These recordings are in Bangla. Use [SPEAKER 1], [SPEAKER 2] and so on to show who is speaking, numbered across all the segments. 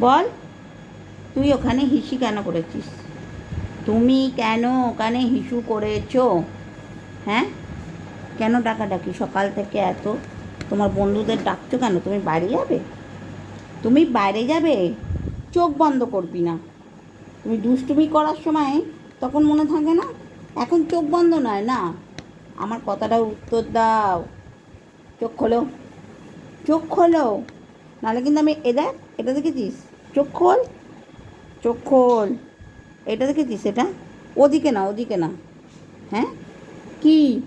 [SPEAKER 1] বল, তুই ওখানে হিসি কেন করেছিস? তুমি কেন ওখানে হিসু করেছ? হ্যাঁ? কেন ডাকাডাকি? সকাল থেকে এত, তোমার বন্ধুদের ডাকছো কেন? তুমি বাইরে যাবে? তুমি বাইরে যাবে? চোখ বন্ধ করবি না। তুমি দুষ্টুমি করার সময় তখন মনে থাকে না, এখন চোখ বন্ধ নয়, না? আমার কথাটা উত্তর দাও। চোখ খোলো। চোখ খোলো। নাহলে কিন্তু আমি এ দেখ, এটা দেখেছিস? চোখ খোল চোখ খোল। এটা দেখেছিস এটা? ওদিকে না ওদিকে না। হ্যাঁ? কি?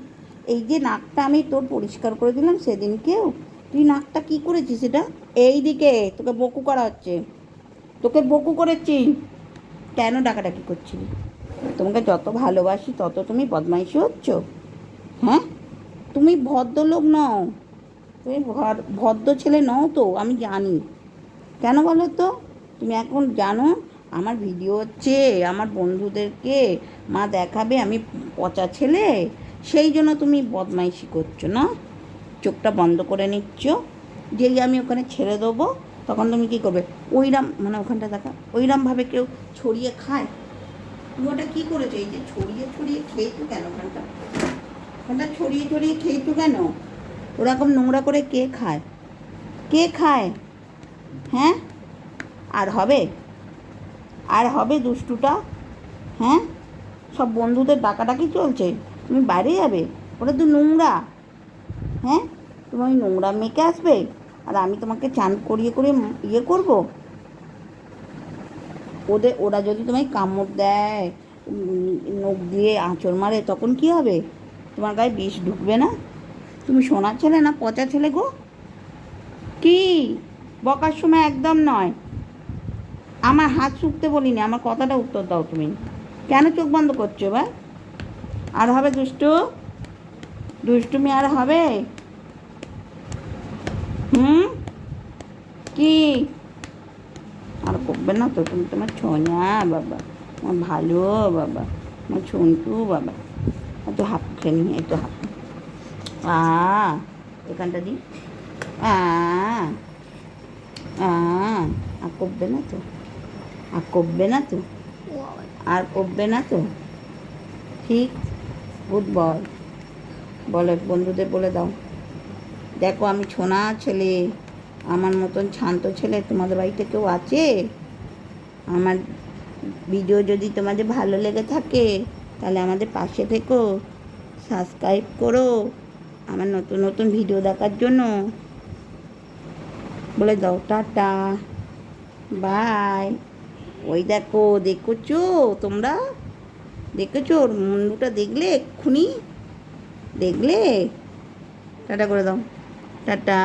[SPEAKER 1] এই যে নাকটা আমি তোর পরিষ্কার করে দিলাম সেদিনকেও তুই নাকটা কি করেছিস এটা? এই দিকে, তোকে বকু করা হচ্ছে। তোকে বকু করেছি। কেন ডাকাডাকি করছিলি? তোমাকে যত ভালোবাসি তত তুমি বদমাইশি হচ্ছ। হ্যাঁ? তুমি ভদ্রলোক নও। ভদ্র ছেলে নও তো, আমি জানি। কেন বলো তো? তুমি এখন জানো, আমার ভিডিও হচ্ছে, আমার বন্ধুদেরকে মা দেখাবে আমি পচা ছেলে, সেই জন্য তুমি বদমাইশি করছ, না? চোখটা বন্ধ করে নিচ্ছ, যেই আমি ওখানে ছেড়ে দেবো, তখন তুমি কী করবে? ওইরাম মানে ওখানটা দেখা, ওইরামভাবে কেউ ছড়িয়ে খায়? তুমি ওটা কী করেছ? এই যে ছড়িয়ে ছড়িয়ে খেয়েছো কেন ওখানটা? ওখানটা ছড়িয়ে ছড়িয়ে খেয়েছো কেন? ওরকম নোংরা করে কে খায়? কে খায়? হ্যাঁ? আর হবে? আর হবে দুষ্টুটা? হ্যাঁ? সব বন্ধুদের ডাকাডাকি চলছে। তুমি বাইরে যাবে? ওটা তো নোংরা। হ্যাঁ? তুমি ওই নোংরা মেখে আসবে? আর আমি তোমাকে চান করিয়ে করে ইয়ে করব? ওদের, ওরা যদি তোমায় কামড় দেয় নখ দিয়ে আঁচড় মারে, তখন কি হবে? তোমার গায়ে বিষ ঢুকবে না? তুমি সোনার ছেলে না পচা ছেলে গো? কি? বকার সময় একদম নয়। আমার হাত শুকতে বলিনি, আমার কথাটা উত্তর দাও তুমি। কেন চোখ বন্ধ করছ এবার? আর হবে দুষ্টু? দুষ্টুমি আর হবে? হুম? কি? আর করবে না তো তুমি, তোমার ছোঁয়া বাবা। আমার ভালো বাবা আমার ছন্টু বাবা। একটু হাফ খেয়ে নি একটু হাফ আ এখানটা দি। আ আ না তো? আর করবে না তো? আর করবে না তো? ঠিক? Good boy. বলে, বন্ধুদের বলে দাও। দেখো, আমি ছোনা ছেলে। আমার মতন শান্ত ছেলে তোমাদের বাড়িতে কেউ আছে? আমার ভিডিও যদি তোমাদের ভালো লেগে থাকে, তাহলে আমাদের পাশে থেকো। সাবস্ক্রাইব করো। আমার নতুন নতুন ভিডিও দেখার জন্য। বলে দাও, টাটা। বাই ওই দেখো, দেখেছ? তোমরা দেখেছ? ওর মুন্ডুটা দেখলে এক্ষুনি? দেখলে? টাটা করে দাও। টাটা।